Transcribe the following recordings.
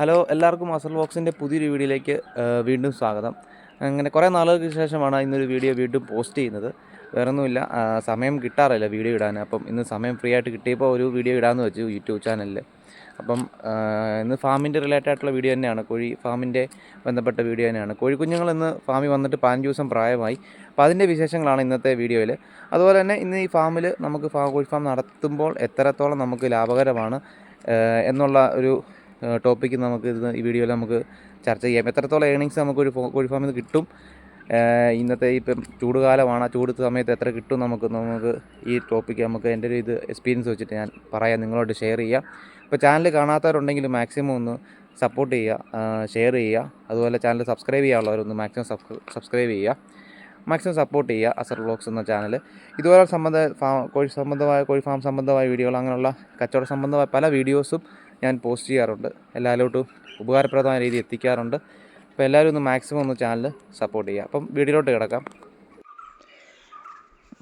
Hello എല്ലാവർക്കും അസൽ ബോക്സിന്റെ പുതിയൊരു വീഡിയോയിലേക്ക് വീണ്ടും സ്വാഗതം. അങ്ങനെ കുറേ നാളുകൾക്ക് ശേഷമാണ് ഇന്നൊരു വീഡിയോ വീണ്ടും പോസ്റ്റ് ചെയ്യുന്നത്. വേറൊന്നുമില്ല സമയം കിട്ടാറില്ല വീഡിയോ ഇടാൻ. അപ്പം ഇന്ന് സമയം ഫ്രീ ആയിട്ട് കിട്ടിയപ്പോൾ ഒരു വീഡിയോ ഇടാമെന്ന് വെച്ചു യൂട്യൂബ് ചാനലിൽ അപ്പം ഇന്ന് ഫാമിന്റെ റിലേറ്റഡ് ആയിട്ടുള്ള വീഡിയോ തന്നെയാണ്. കോഴി ഫാമിന്റെ ബന്ധപ്പെട്ട വീഡിയോ തന്നെയാണ്. കോഴിക്കുഞ്ഞുങ്ങൾ ഇന്ന് ഫാമിൽ വന്നിട്ട് പതിനഞ്ച് ദിവസം പ്രായമായി. അപ്പോൾ അതിന്റെ വിശേഷങ്ങളാണ് ഇന്നത്തെ വീഡിയോയിൽ അതുപോലെ തന്നെ ഇന്ന് ഈ ഫാമിൽ നമുക്ക് ഫാ കോഴി ഫാം നടത്തുമ്പോൾ എത്രത്തോളം നമുക്ക് ലാഭകരമാണ് എന്നുള്ള ഒരു ടോപ്പിക്ക് നമുക്ക് ഇത് ഈ വീഡിയോയിൽ നമുക്ക് ചർച്ച ചെയ്യാം. എത്രത്തോളം ഏണിങ്സ് നമുക്ക് ഒരു കോഴി ഫാമിൽ നിന്ന് കിട്ടും? ഇന്നത്തെ ഇപ്പം ചൂടുകാലമാണ് ആ ചൂട് സമയത്ത് എത്ര കിട്ടും നമുക്ക്? നമുക്ക് ഈ ടോപ്പിക്ക് നമുക്ക് എന്റെ ഒരു ഇത് എക്സ്പീരിയൻസ് വെച്ചിട്ട് ഞാൻ പറയാം. നിങ്ങളോട് ഷെയർ ചെയ്യാം. ഇപ്പോൾ ചാനൽ കാണാത്തവരുണ്ടെങ്കിൽ മാക്സിമം ഒന്ന് സപ്പോർട്ട് ചെയ്യുക. ഷെയർ ചെയ്യുക. അതുപോലെ ചാനൽ സബ്സ്ക്രൈബ് ചെയ്യാനുള്ളവരൊന്ന് മാക്സിമം സബ്സ്ക്രൈബ് ചെയ്യുക. മാക്സിമം സപ്പോർട്ട് ചെയ്യുക. അസർ വ്ലോഗ്സ് എന്ന ചാനൽ ഇതുപോലെ സംബന്ധ ഫാം കോഴി സംബന്ധമായ കോഴി ഫാം സംബന്ധമായ വീഡിയോകൾ അങ്ങനെയുള്ള കച്ചവട സംബന്ധമായ പല വീഡിയോസും ഞാൻ പോസ്റ്റ് ചെയ്യാറുണ്ട്. എല്ലാവരോട്ടും ഉപകാരപ്രദമായ രീതിയിൽ എത്തിക്കാറുണ്ട്. അപ്പോൾ എല്ലാവരും ഒന്ന് മാക്സിമം ഒന്ന് ചാനൽ സപ്പോർട്ട് ചെയ്യുക. അപ്പം വീഡിയോയിലോട്ട് കിടക്കാം.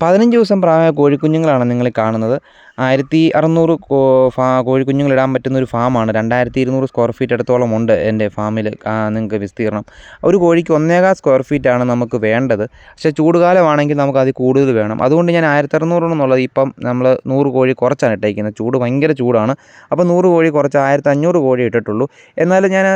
പതിനഞ്ച് ദിവസം പ്രായമായ കോഴിക്കുഞ്ഞുങ്ങളാണ് നിങ്ങൾ കാണുന്നത്. ആയിരത്തി അറുന്നൂറ് ഫാ കോഴിക്കുഞ്ഞുങ്ങൾ ഇടാൻ പറ്റുന്ന ഒരു ഫാമാണ്. രണ്ടായിരത്തി ഇരുന്നൂറ് സ്ക്വയർ ഫീറ്റ് അടുത്തോളം ഉണ്ട് എന്റെ ഫാമിൽ നിങ്ങൾക്ക് വിസ്തീർണം. ഒരു കോഴിക്ക് ഒന്നേകാൽ സ്ക്വയർ ഫീറ്റാണ് നമുക്ക് വേണ്ടത്. പക്ഷേ ചൂടുകാലമാണെങ്കിൽ നമുക്ക് അതിൽ കൂടുതൽ വേണം. അതുകൊണ്ട് ഞാൻ ആയിരത്തി അറുന്നൂറെന്നുള്ളത് ഇപ്പം നമ്മൾ നൂറ് കോഴി കുറച്ചാണ് ഇട്ടേക്കുന്നത്. ചൂട് ഭയങ്കര ചൂടാണ്. അപ്പോൾ നൂറ് കോഴി കുറച്ച് ആയിരത്തി അഞ്ഞൂറ് കോഴി ഇട്ടിട്ടുള്ളൂ. എന്നാലും ഞാൻ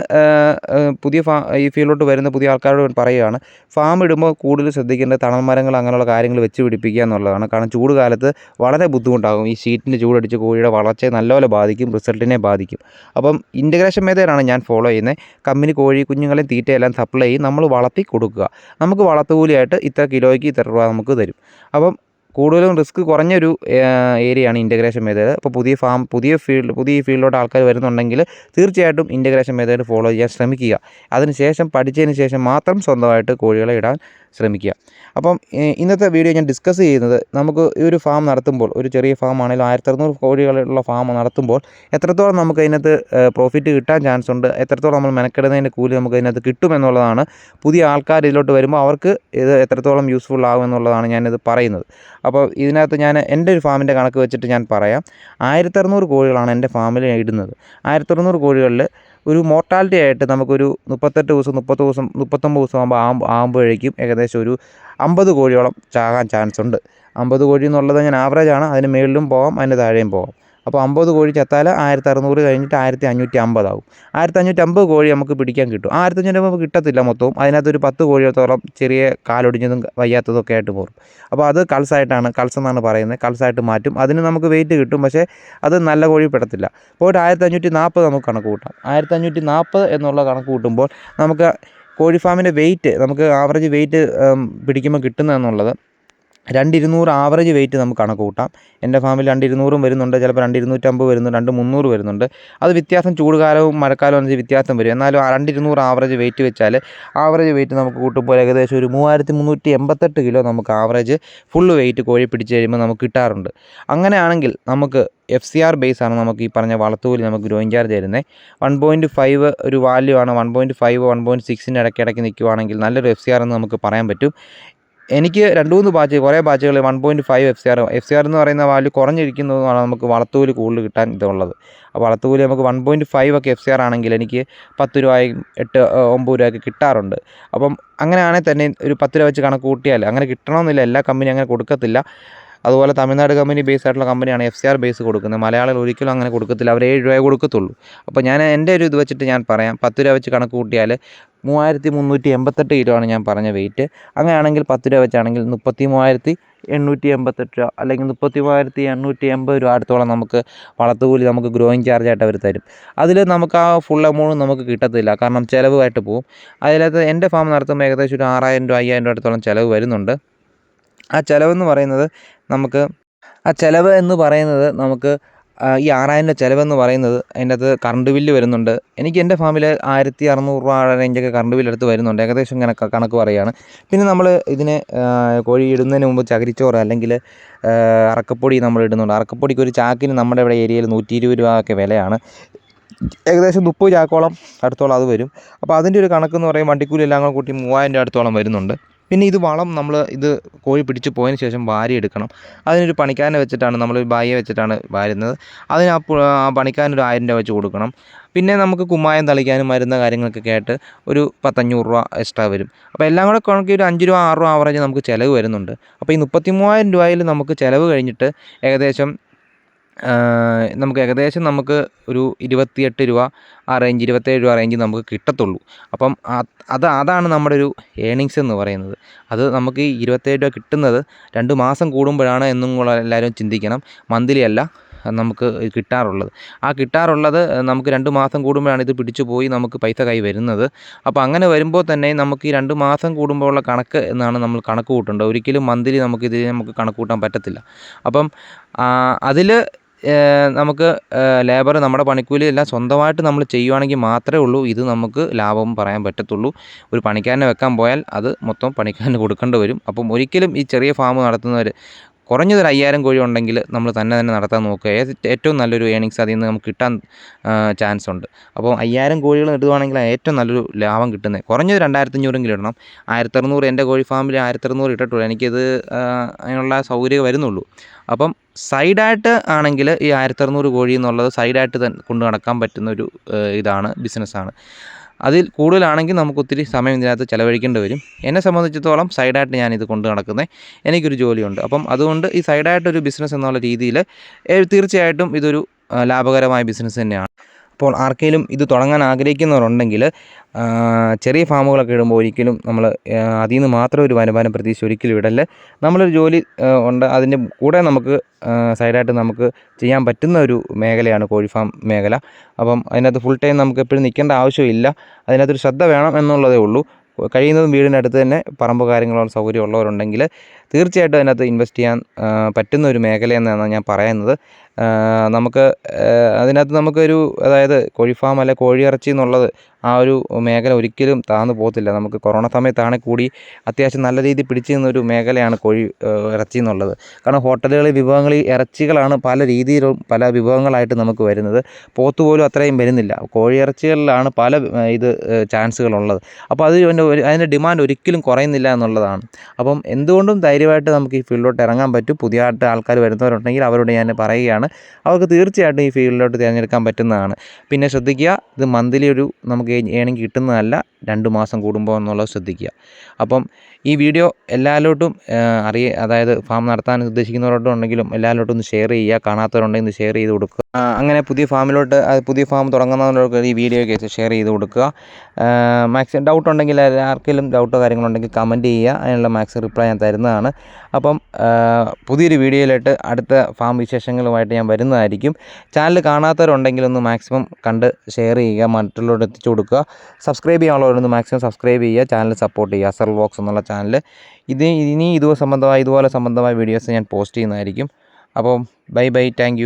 പുതിയ ഫാ ഈ ഫീൽഡിലോട്ട് വരുന്ന പുതിയ ആൾക്കാരോട് പറയുകയാണ് ഫാം ഇടുമ്പോൾ കൂടുതൽ ശ്രദ്ധിക്കേണ്ടത് തണൽ മരങ്ങൾ അങ്ങനെയുള്ള കാര്യങ്ങൾ വെച്ച് പിടിപ്പിക്കുക എന്നുള്ളതാണ്. കാരണം ചൂട് കാലത്ത് വളരെ ബുദ്ധിമുട്ടാകും. ഈ ഷീറ്റിന്റെ ചൂടടിച്ച് കോഴിയുടെ വളർച്ചയെ നല്ലപോലെ ബാധിക്കും റിസൾട്ടിനെ ബാധിക്കും. അപ്പം ഇന്റഗ്രേഷൻ മെത്തേഡാണ് ഞാൻ ഫോളോ ചെയ്യുന്നത്. കമ്പനി കോഴി കുഞ്ഞുങ്ങളെ തീറ്റയെല്ലാം സപ്ലൈ ചെയ്യും. നമ്മൾ വളർത്തി കൊടുക്കുക. നമുക്ക് വളർത്തുകൂലിയായിട്ട് ഇത്ര കിലോയ്ക്ക് ഇത്ര രൂപ നമുക്ക് തരും. അപ്പം കൂടുതലും റിസ്ക് കുറഞ്ഞൊരു ഏരിയയാണ് ഇന്റഗ്രേഷൻ മെത്തേഡ് അപ്പോൾ പുതിയ ഫാം പുതിയ ഫീൽഡ് പുതിയ ഫീൽഡിലോട്ട് ആൾക്കാർ വരുന്നുണ്ടെങ്കിൽ തീർച്ചയായിട്ടും ഇന്റഗ്രേഷൻ മെത്തേഡ് ഫോളോ ചെയ്യാൻ ശ്രമിക്കുക. അതിനുശേഷം പഠിച്ചതിന് ശേഷം മാത്രം സ്വന്തമായിട്ട് കോഴികളെ ഇടാൻ ശ്രമിക്കുക. അപ്പം ഇന്നത്തെ വീഡിയോ ഞാൻ ഡിസ്കസ് ചെയ്യുന്നത് നമുക്ക് ഈ ഒരു ഫാം നടത്തുമ്പോൾ ഒരു ചെറിയ ഫാം ആണെങ്കിലും ആയിരത്തി അറുന്നൂറ് കോഴികളുള്ള ഫാം നടത്തുമ്പോൾ എത്രത്തോളം നമുക്ക് അതിനകത്ത് പ്രോഫിറ്റ് കിട്ടാൻ ചാൻസ് ഉണ്ട് എത്രത്തോളം നമ്മൾ മെനക്കെടുന്നതിന്റെ കൂലി നമുക്ക് അതിനകത്ത് കിട്ടുമെന്നുള്ളതാണ് പുതിയ ആൾക്കാർ ഇതിലോട്ട് വരുമ്പോൾ അവർക്ക് ഇത് എത്രത്തോളം യൂസ്ഫുൾ ആകും എന്നുള്ളതാണ് ഞാനിത് പറയുന്നത്. അപ്പോൾ ഇതിനകത്ത് ഞാൻ എന്റെ ഒരു ഫാമിന്റെ കണക്ക് വെച്ചിട്ട് ഞാൻ പറയാം. ആയിരത്തി അറുന്നൂറ് കോഴികളാണ് എന്റെ ഫാമിൽ ഇടുന്നത്. ആയിരത്തി അറുന്നൂറ് കോഴികളിൽ ഒരു മോർട്ടാലിറ്റി ആയിട്ട് നമുക്കൊരു മുപ്പത്തെട്ട് ദിവസം മുപ്പത് ദിവസം മുപ്പത്തൊമ്പത് ദിവസം ആകുമ്പോൾ ആകുമ്പോൾ ആകുമ്പോഴേക്കും ഏകദേശം ഒരു അമ്പത് കോഴിയോളം ചാകാൻ ചാൻസ് ഉണ്ട്. അമ്പത് കോഴി എന്നുള്ളത് ഞാൻ ആവറേജാണ് അതിന് മുകളിലും പോകാം അതിന് താഴെയും പോകാം അപ്പോൾ അമ്പത് കോഴി ചത്താൽ ആയിരത്തി അറുന്നൂറ് കഴിഞ്ഞിട്ട് ആയിരത്തി അഞ്ഞൂറ്റി അമ്പതാവും ആയിരത്തി അഞ്ഞൂറ്റി അമ്പത് കോഴി നമുക്ക് പിടിക്കാൻ കിട്ടും. ആയിരത്തി അഞ്ഞൂറ്റി അമ്പത് കിട്ടത്തില്ല മൊത്തവും. അതിനകത്ത് ഒരു പത്ത് കോഴിയോത്തോളം ചെറിയ കാലൊടിഞ്ഞതും വയ്യാത്തതും ഒക്കെ ആയിട്ട് പോകും അപ്പോൾ അത് കൾസായിട്ടാണ് കൾസ് എന്നാണ് പറയുന്നത്. കൾസായിട്ട് മാറ്റും. അതിന് നമുക്ക് വെയിറ്റ് കിട്ടും. പക്ഷേ അത് നല്ല കോഴി പെടത്തില്ല. പോയിട്ട് ആയിരത്തി അഞ്ഞൂറ്റി നാൽപ്പത് നമുക്ക് കണക്ക് കൂട്ടാം. ആയിരത്തി അഞ്ഞൂറ്റി നാൽപ്പത് എന്നുള്ള കണക്ക് കൂട്ടുമ്പോൾ നമുക്ക് കോഴി ഫാമിന്റെ വെയിറ്റ് നമുക്ക് ആവറേജ് വെയിറ്റ് പിടിക്കുമ്പോൾ കിട്ടുന്നതെന്നുള്ളത് രണ്ട് ഇരുന്നൂറ് ആവറേജ് വെയിറ്റ് നമുക്ക് കണക്ക് കൂട്ടാം. എന്റെ ഫാമിൽ രണ്ട് ഇരുന്നൂറും വരുന്നുണ്ട് ചിലപ്പോൾ രണ്ട് ഇരുന്നൂറ്റമ്പത് വരുന്നുണ്ട് രണ്ട് മുന്നൂറ് വരുന്നുണ്ട്. അത് വ്യത്യാസം ചൂടുകാലവും മഴക്കാലവും അനുസരിച്ച് വ്യത്യാസം വരും. എന്നാലും രണ്ട് ഇരുന്നൂറ് ആവറേജ് വെയിറ്റ് വെച്ചാൽ ആവറേജ് വെയിറ്റ് നമുക്ക് കൂട്ടുമ്പോൾ ഏകദേശം ഒരു മൂവായിരത്തി മുന്നൂറ്റി എൺപത്തെട്ട് കിലോ നമുക്ക് ആവറേജ് ഫുള്ള് വെയിറ്റ് കോഴി പിടിച്ച് കഴിയുമ്പോൾ നമുക്ക് കിട്ടാറുണ്ട്. അങ്ങനെയാണെങ്കിൽ നമുക്ക് എഫ് സി ആർ ബേസ് ആണ് നമുക്ക് ഈ പറഞ്ഞ വളർത്തുകൂലി നമുക്ക് ഗ്രോയിങ് ചാർജ് തരുന്നത് വൺ പോയിന്റ് ഫൈവ് ഒരു വാല്യൂ ആണ് one point five one point സിക്സിന്റെ ഇടയ്ക്ക് ഇടയ്ക്ക് നിൽക്കുവാണെങ്കിൽ നല്ലൊരു എഫ് സി ആർ എന്ന് നമുക്ക് പറയാൻ പറ്റും. എനിക്ക് രണ്ട് മൂന്ന് ബാച്ച് കുറേ ബാച്ചുകൾ one point five F C R F C R എന്ന് പറയുന്ന വാല്യൂ കുറഞ്ഞിരിക്കുന്നതാണ് നമുക്ക് വളർത്തുകൂലി കൂടുതൽ കിട്ടാൻ ഇതുള്ളത്. അപ്പോൾ വളർത്തുകൂലി നമുക്ക് വൺ പോയിന്റ് ഫൈവ് ഒക്കെ എഫ് സി ആർ ആണെങ്കിൽ എനിക്ക് പത്ത് രൂപയും എട്ട് ഒമ്പത് രൂപയൊക്കെ കിട്ടാറുണ്ട്. അപ്പം അങ്ങനെയാണെങ്കിൽ തന്നെ ഒരു പത്ത് രൂപ വെച്ച് കണക്ക് കൂട്ടിയാൽ അങ്ങനെ കിട്ടണമെന്നില്ല എല്ലാ കമ്പനി അങ്ങനെ കൊടുക്കത്തില്ല. അതുപോലെ തമിഴ്നാട് കമ്പനി ബേസ് ആയിട്ടുള്ള കമ്പനിയാണ് എഫ് സി ആർ ബേസ് കൊടുക്കുന്നത്. മലയാളികൾ ഒരിക്കലും അങ്ങനെ കൊടുക്കത്തില്ല. അവർ ഏഴ് രൂപയെ കൊടുക്കത്തുള്ളൂ. അപ്പോൾ ഞാൻ എന്റെ ഒരു ഇത് വെച്ചിട്ട് ഞാൻ പറയാം. പത്ത് രൂപ വെച്ച് കണക്ക് കൂട്ടിയാൽ മൂവായിരത്തി മുന്നൂറ്റി എൺപത്തെട്ട് കിലോ ആണ് ഞാൻ പറഞ്ഞ വെയിറ്റ് അങ്ങനെയാണെങ്കിൽ പത്ത് രൂപ വെച്ചാണെങ്കിൽ മുപ്പത്തി മൂവായിരത്തി എണ്ണൂറ്റി എൺപത്തെട്ട് രൂപ അല്ലെങ്കിൽ മുപ്പത്തി മൂവായിരത്തി എണ്ണൂറ്റി എൺപത് രൂപ അടുത്തോളം നമുക്ക് വളർത്തുകൂലി നമുക്ക് ഗ്രോയിങ് ചാർജ് ആയിട്ട് അവർ തരും. അതിൽ നമുക്ക് ആ ഫുൾ എമൗണ്ട് നമുക്ക് കിട്ടത്തില്ല. കാരണം ചിലവായിട്ട് പോകും അതിനകത്ത് എന്റെ ഫാം നടത്തുമ്പോൾ ഏകദേശം ഒരു ആറായിരം രൂപ അയ്യായിരം രൂപ അടുത്തോളം ചിലവ് വരുന്നുണ്ട്. ആ ചിലവെന്ന് പറയുന്നത് നമുക്ക് ആ ചിലവ് എന്ന് പറയുന്നത് നമുക്ക് ഈ ആറായിരം രൂപ ചിലവെന്ന് പറയുന്നത് അതിന്റെ അകത്ത് കറണ്ട് ബില്ല് വരുന്നുണ്ട്. എനിക്ക് എന്റെ ഫാമിൽ ആയിരത്തി അറുന്നൂറ് രൂപ റേഞ്ചൊക്കെ കറണ്ട് ബില്ല് എടുത്ത് വരുന്നുണ്ട്. ഏകദേശം ഇങ്ങനെ കണക്ക് പറയുകയാണ്. പിന്നെ നമ്മൾ ഇതിനെ കോഴി ഇടുന്നതിന് മുമ്പ് ചകിരിച്ചോറ് അല്ലെങ്കിൽ അറക്കപ്പൊടി നമ്മൾ ഇടുന്നുണ്ട്. അറക്കപ്പൊടിക്ക് ഒരു ചാക്കിന് നമ്മുടെ ഇവിടെ ഏരിയയിൽ നൂറ്റി ഇരുപത് രൂപ ഒക്കെ വിലയാണ്. ഏകദേശം മുപ്പത് ചാക്കോളം അടുത്തോളം അത് വരും. അപ്പോൾ അതിന്റെ ഒരു കണക്കെന്ന് പറയും വണ്ടിക്കൂലി എല്ലാം കൂടെ കൂട്ടി മൂവായിരം രൂപ അടുത്തോളം വരുന്നുണ്ട്. പിന്നെ ഇത് വളം നമ്മൾ ഇത് കോഴി പിടിച്ച് പോയതിന് ശേഷം വാരി എടുക്കണം. അതിനൊരു പണിക്കാരനെ വെച്ചിട്ടാണ് നമ്മൾ ബായിയെ വെച്ചിട്ടാണ് വാരുന്നത്. അതിന് ആ പണിക്കാരനൊരു ആയിരം രൂപ വെച്ച് കൊടുക്കണം. പിന്നെ നമുക്ക് കുമ്മായം തളിക്കാനും മരുന്ന് കാര്യങ്ങൾക്കൊക്കെ ആയിട്ട് ഒരു പത്തഞ്ഞൂറ് രൂപ എക്സ്ട്രാ വരും. അപ്പോൾ എല്ലാം കൂടെ കണക്കി ഒരു അഞ്ച് രൂപ ആറ് രൂപ ആവറേജ് നമുക്ക് ചിലവ് വരുന്നുണ്ട്. അപ്പോൾ ഈ മുപ്പത്തി മൂവായിരം രൂപയിൽ നമുക്ക് ചിലവ് കഴിഞ്ഞിട്ട് ഏകദേശം നമുക്ക് ഏകദേശം നമുക്ക് ഒരു ഇരുപത്തിയെട്ട് രൂപ ആ റേഞ്ച് ഇരുപത്തേഴ് രൂപ റേഞ്ച് നമുക്ക് കിട്ടത്തുള്ളൂ. അപ്പം അത് അതാണ് നമ്മുടെ ഒരു ഏണിങ്സ് എന്ന് പറയുന്നത്. അത് നമുക്ക് ഈ ഇരുപത്തേഴ് രൂപ കിട്ടുന്നത് രണ്ട് മാസം കൂടുമ്പോഴാണ് എന്നും കൂടെ എല്ലാവരും ചിന്തിക്കണം. മന്ത്ലി അല്ല നമുക്ക് കിട്ടാറുള്ളത്. ആ കിട്ടാറുള്ളത് നമുക്ക് രണ്ട് മാസം കൂടുമ്പോഴാണ് ഇത് പിടിച്ചു പോയി നമുക്ക് പൈസ കൈ വരുന്നത്. അപ്പോൾ അങ്ങനെ വരുമ്പോൾ തന്നെ നമുക്ക് ഈ രണ്ട് മാസം കൂടുമ്പോഴുള്ള കണക്ക് എന്നാണ് നമ്മൾ കണക്ക് കൂട്ടേണ്ടത്. ഒരിക്കലും മന്ത്ലി നമുക്ക് ഇതിനെ നമുക്ക് കണക്ക് കൂട്ടാൻ പറ്റത്തില്ല. അപ്പം അതിൽ നമുക്ക് ലേബർ നമ്മുടെ പണിക്കൂലി എല്ലാം സ്വന്തമായിട്ട് നമ്മൾ ചെയ്യുവാണെങ്കിൽ മാത്രമേ ഉള്ളൂ. ഇത് നമുക്ക് ലാഭം പറയാൻ പറ്റത്തുള്ളൂ. ഒരു പണിക്കാരനെ വെക്കാൻ പോയാൽ അത് മൊത്തം പണിക്കാരന് കൊടുക്കേണ്ടി വരും. അപ്പം ഒരിക്കലും ഈ ചെറിയ ഫാം നടത്തുന്നവർ കുറഞ്ഞതൊരു അയ്യായിരം കോഴി ഉണ്ടെങ്കിൽ നമ്മൾ തന്നെ തന്നെ നടത്താൻ നോക്കുക. ഏറ്റവും നല്ലൊരു ഏണിങ്സ് അതിൽ നിന്ന് നമുക്ക് കിട്ടാൻ ചാൻസ് ഉണ്ട്. അപ്പോൾ അയ്യായിരം കോഴികൾ ഇടുവാണെങ്കിൽ ഏറ്റവും നല്ലൊരു ലാഭം കിട്ടുന്നത്. കുറഞ്ഞത് രണ്ടായിരത്തഞ്ഞൂറെങ്കിലും ഇടണം. ആയിരത്തറുന്നൂറ് എന്റെ കോഴി ഫാമിൽ ആയിരത്തറുന്നൂറ് ഇട്ടിട്ടുള്ളൂ. എനിക്കിത് അതിനുള്ള സൗകര്യം വരുന്നുള്ളൂ. അപ്പം സൈഡായിട്ട് ആണെങ്കിൽ ഈ ആയിരത്തറുന്നൂറ് കോഴി എന്നുള്ളത് സൈഡായിട്ട് തന്നെ കൊണ്ട് നടക്കാൻ പറ്റുന്ന ഒരു ഇതാണ് ബിസിനസ്സാണ് അതിൽ കൂടുതലാണെങ്കിൽ നമുക്ക് ഒത്തിരി സമയം ഇതിനകത്ത് ചിലവഴിക്കേണ്ടി വരും. എന്നെ സംബന്ധിച്ചിടത്തോളം സൈഡായിട്ട് ഞാനിത് കൊണ്ട് നടക്കുന്നത് എനിക്കൊരു ജോലിയുണ്ട്. അപ്പം അതുകൊണ്ട് ഈ സൈഡായിട്ടൊരു ബിസിനസ് എന്നുള്ള രീതിയിൽ തീർച്ചയായിട്ടും ഇതൊരു ലാഭകരമായ ബിസിനസ് തന്നെയാണ്. അപ്പോൾ ആർക്കെങ്കിലും ഇത് തുടങ്ങാൻ ആഗ്രഹിക്കുന്നവരുണ്ടെങ്കിൽ ചെറിയ ഫാമുകളൊക്കെ ഇടുമ്പോൾ ഒരിക്കലും നമ്മൾ അതിൽ നിന്ന് മാത്രം ഒരു വരുമാനം പ്രതീക്ഷിച്ച് ഒരിക്കലും ഇടല്ല. നമ്മളൊരു ജോലി ഉണ്ട്. അതിന്റെ കൂടെ നമുക്ക് സൈഡായിട്ട് നമുക്ക് ചെയ്യാൻ പറ്റുന്ന ഒരു മേഖലയാണ് കോഴി ഫാം മേഖല. അപ്പം അതിനകത്ത് ഫുൾ ടൈം നമുക്ക് എപ്പോഴും നിൽക്കേണ്ട ആവശ്യമില്ല. അതിനകത്തൊരു ശ്രദ്ധ വേണം എന്നുള്ളതേ ഉള്ളൂ. കഴിയുന്നതും വീടിനടുത്ത് തന്നെ പറമ്പ് കാര്യങ്ങളോ സൗകര്യം ഉള്ളവരുണ്ടെങ്കിൽ തീർച്ചയായിട്ടും അതിനകത്ത് ഇൻവെസ്റ്റ് ചെയ്യാൻ പറ്റുന്ന ഒരു മേഖലയെന്നാണ് ഞാൻ പറയുന്നത്. നമുക്ക് അതിനകത്ത് നമുക്കൊരു അതായത് കോഴി ഫാം അല്ലെ കോഴി ഇറച്ചി എന്നുള്ളത് ആ ഒരു മേഖല ഒരിക്കലും താഴ്ന്നു പോകത്തില്ല. നമുക്ക് കൊറോണ സമയത്താണെങ്കിൽ കൂടി അത്യാവശ്യം നല്ല രീതിയിൽ പിടിച്ചു നിന്നൊരു മേഖലയാണ് കോഴി ഇറച്ചി എന്നുള്ളത്. കാരണം ഹോട്ടലുകളിൽ വിഭവങ്ങളിൽ ഇറച്ചികളാണ് പല രീതിയിലും പല വിഭവങ്ങളായിട്ട് നമുക്ക് വരുന്നത്. പോത്ത് പോലും അത്രയും വരുന്നില്ല. കോഴി ഇറച്ചികളിലാണ് പല ഇത് ചാൻസുകളുള്ളത്. അപ്പോൾ അത് അതിന്റെ ഡിമാൻഡ് ഒരിക്കലും കുറയുന്നില്ല എന്നുള്ളതാണ്. അപ്പം എന്തുകൊണ്ടും ധൈര്യമായിട്ട് നമുക്ക് ഈ ഫീൽഡിലോട്ട് ഇറങ്ങാൻ പറ്റും. പുതിയതായിട്ട് ആൾക്കാർ വരുന്നവരുണ്ടെങ്കിൽ അവരോട് ഞാൻ പറയുകയാണ്. അവർക്ക് തീർച്ചയായിട്ടും ഈ ഫീൽഡിലോട്ട് തിരഞ്ഞെടുക്കാൻ പറ്റുന്നതാണ്. പിന്നെ ശ്രദ്ധിക്കുക ഇത് മന്ത്ലി ഒരു നമുക്ക് ഏണിങ് കിട്ടുന്നതല്ല. രണ്ട് മാസം കൂടുമ്പോൾ എന്നുള്ളത് ശ്രദ്ധിക്കുക. അപ്പം ഈ വീഡിയോ എല്ലാവരോട്ടും അറിയ അതായത് ഫാം നടത്താൻ ഉദ്ദേശിക്കുന്നവരോട്ടും ഉണ്ടെങ്കിലും എല്ലാവരോട്ടും ഒന്ന് ഷെയർ ചെയ്യുക. കാണാത്തവരുണ്ടെങ്കിൽ ഒന്ന് ഷെയർ ചെയ്ത് കൊടുക്കുക. അങ്ങനെ പുതിയ ഫാമിലോട്ട് പുതിയ ഫാം തുടങ്ങുന്നവർക്ക് ഈ വീഡിയോ ഒക്കെ ഷെയർ ചെയ്ത് കൊടുക്കുക. മാക്സിമം ഡൗട്ട് ഉണ്ടെങ്കിൽ ആർക്കെങ്കിലും ഡൗട്ടോ കാര്യങ്ങളുണ്ടെങ്കിൽ കമന്റ് ചെയ്യുക. അതിനുള്ള മാക്സിമം റിപ്ലൈ ഞാൻ തരുന്നതാണ്. അപ്പം പുതിയൊരു വീഡിയോയിലായിട്ട് അടുത്ത ഫാം വിശേഷങ്ങളുമായിട്ട് ഞാൻ വരുന്നതായിരിക്കും. ചാനൽ കാണാത്തവരുണ്ടെങ്കിൽ ഒന്ന് മാക്സിമം കണ്ട് ഷെയർ ചെയ്യുക. മറ്റുള്ളവരോട് എത്തിച്ചു കൊടുക്കുക. സബ്സ്ക്രൈബ് ചെയ്യാനുള്ളവരൊന്ന് മാക്സിമം സബ്സ്ക്രൈബ് ചെയ്യുക ചാനൽ സപ്പോർട്ട് ചെയ്യുക അസർ വ്ളോഗ്സ് എന്നുള്ള ചാനൽ ഇത് ഇനി ഇത് സംബന്ധമായ ഇതുപോലെ സംബന്ധമായ വീഡിയോസ് ഞാൻ പോസ്റ്റ് ചെയ്യുന്നതായിരിക്കും. അപ്പം ബൈ ബൈ താങ്ക്